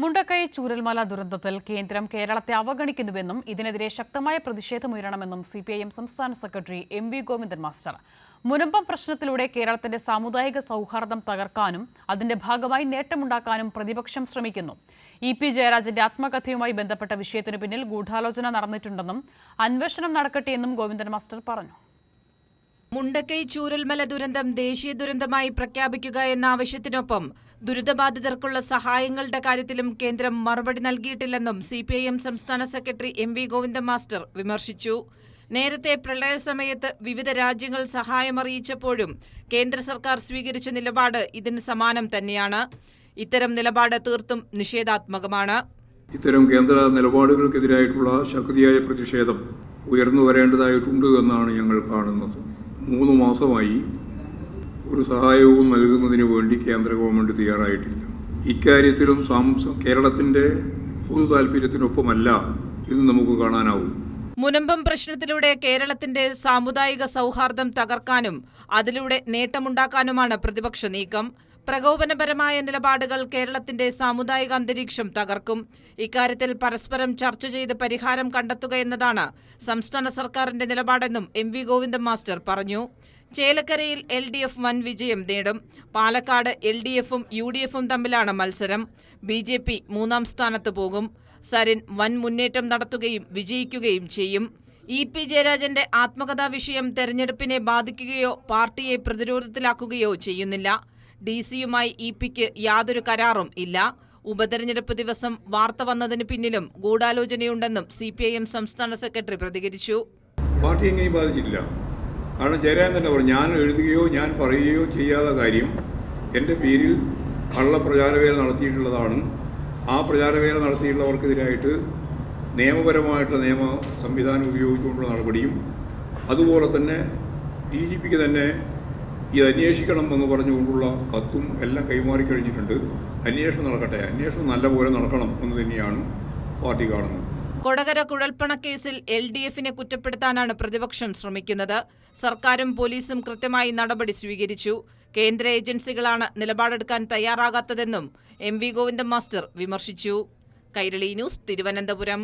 മുണ്ടക്കൈ ചൂരൽമല ദുരന്തത്തിൽ കേന്ദ്രം കേരളത്തെ അവഗണിക്കുന്നുവെന്നും ഇതിനെതിരെ ശക്തമായ പ്രതിഷേധമുയരണമെന്നും സി പി ഐ എം സംസ്ഥാന secretary M V Govindan master. Munambam പ്രശ്നത്തിലൂടെ കേരളത്തിന്റെ സാമുദായിക സൗഹാർദ്ദം തകർക്കാനും അതിന്റെ ഭാഗമായി നേട്ടമുണ്ടാക്കാനും പ്രതിപക്ഷം ശ്രമിക്കുന്നു. ഇ പി ജയരാജന്റെ ആത്മകഥയുമായി ബന്ധപ്പെട്ട വിഷയത്തിനു പിന്നിൽ ഗൂഢാലോചന നടന്നിട്ടുണ്ടെന്നും അന്വേഷണം നടക്കട്ടെയെന്നും ഗോവിന്ദൻ മാസ്റ്റർ പറഞ്ഞു. മുണ്ടക്കൈ ചൂരൽമല ദുരന്തം ദേശീയ ദുരന്തമായി പ്രഖ്യാപിക്കുക എന്ന ആവശ്യത്തിനൊപ്പം ദുരിതബാധിതർക്കുള്ള സഹായങ്ങളുടെ കാര്യത്തിലും കേന്ദ്രം മറുപടി നൽകിയിട്ടില്ലെന്നും സി സംസ്ഥാന secretary M V Govinda master വിമർശിച്ചു. നേരത്തെ പ്രളയ സമയത്ത് വിവിധ രാജ്യങ്ങൾ സഹായമറിയിച്ചപ്പോഴും കേന്ദ്ര സർക്കാർ സ്വീകരിച്ച നിലപാട് ഇതിന് സമാനം തന്നെയാണ്. ഇത്തരം നിലപാട് തീർത്തും നിഷേധാത്മകമാണ്. ഇത്തരം കേന്ദ്ര നിലപാടുകൾക്കെതിരായിട്ടുള്ള ശക്തിയായ പ്രതിഷേധം ഉയർന്നു വരേണ്ടതായിട്ടുണ്ട് എന്നാണ് ഞങ്ങൾ കാണുന്നത്. മൂന്ന് മാസമായി ഒരു സഹായവും നൽകുന്നതിന് വേണ്ടി കേന്ദ്ര ഗവൺമെന്റ് തയ്യാറായിട്ടില്ല. ഇക്കാര്യത്തിലും സാംസ കേരളത്തിന്റെ പൊതു താല്പര്യത്തിനൊപ്പമല്ല ഇത് നമുക്ക് കാണാനാവും. മുനമ്പം പ്രശ്നത്തിലൂടെ കേരളത്തിന്റെ സാമുദായിക സൗഹാർദ്ദം തകർക്കാനും അതിലൂടെ നേട്ടമുണ്ടാക്കാനുമാണ് പ്രതിപക്ഷ നീക്കം. പ്രകോപനപരമായ നിലപാടുകൾ കേരളത്തിന്റെ സാമുദായിക അന്തരീക്ഷം തകർക്കും. ഇക്കാര്യത്തിൽ പരസ്പരം ചർച്ച ചെയ്ത് പരിഹാരം കണ്ടെത്തുക എന്നതാണ് സംസ്ഥാന സർക്കാരിന്റെ നിലപാടെന്നും എം വി ഗോവിന്ദൻ മാസ്റ്റർ പറഞ്ഞു. ചേലക്കരയിൽ എൽ ഡി എഫ് വൻ വിജയം നേടും. പാലക്കാട് എൽ ഡി എഫും യു ഡി എഫും തമ്മിലാണ് മത്സരം. ബി ജെ പി മൂന്നാം സ്ഥാനത്ത് പോകും. സരിൻ വൻ മുന്നേറ്റം നടത്തുകയും വിജയിക്കുകയും ചെയ്യും. ഇ പി ജയരാജന്റെ ആത്മകഥാ വിഷയം തെരഞ്ഞെടുപ്പിനെ ബാധിക്കുകയോ പാർട്ടിയെ പ്രതിരോധത്തിലാക്കുകയോ ചെയ്യുന്നില്ല. ഡി സിയുമായി ഇ പിക്ക് യാതൊരു കരാറും ഇല്ല. ഉപതെരഞ്ഞെടുപ്പ് ദിവസം വാർത്ത വന്നതിന് പിന്നിലും ഗൂഢാലോചനയുണ്ടെന്നും സി പി ഐ എം സംസ്ഥാന സെക്രട്ടറി പ്രതികരിച്ചു. പാർട്ടി എങ്ങനെയും ബാധിച്ചില്ല കാരണം ജയരാജൻ തന്നെ പറഞ്ഞു ഞാൻ എഴുതുകയോ ഞാൻ പറയുകയോ ചെയ്യാത്ത കാര്യം എന്റെ പേരിൽ കള്ള പ്രചാരവേല നടത്തിയിട്ടുള്ളതാണ്. ആ പ്രചാരവേല നടത്തിയിട്ടുള്ളവർക്കെതിരായിട്ട് നിയമപരമായിട്ടുള്ള നിയമ സംവിധാനം ഉപയോഗിച്ചുകൊണ്ടുള്ള നടപടിയും അതുപോലെ തന്നെ ഡി ജി പിക്ക് തന്നെ ഇത് അന്വേഷിക്കണം എന്ന് പറഞ്ഞുകൊണ്ടുള്ള കത്തും എല്ലാം കൈമാറി കഴിഞ്ഞിട്ടുണ്ട്. അന്വേഷണം നടക്കട്ടെ. അന്വേഷണം നല്ലപോലെ നടക്കണം എന്ന് തന്നെയാണ് പാർട്ടി കാണുന്നത്. കൊടകര കുഴൽപ്പണ കേസിൽ എൽ ഡി എഫിനെ കുറ്റപ്പെടുത്താനാണ് പ്രതിപക്ഷം ശ്രമിക്കുന്നത്. സർക്കാരും പോലീസും കൃത്യമായി നടപടി സ്വീകരിച്ചു. കേന്ദ്ര ഏജൻസികളാണ് നിലപാടെടുക്കാൻ തയ്യാറാകാത്തതെന്നും എം വി ഗോവിന്ദൻ മാസ്റ്റർ വിമർശിച്ചു. കൈരളി ന്യൂസ് തിരുവനന്തപുരം.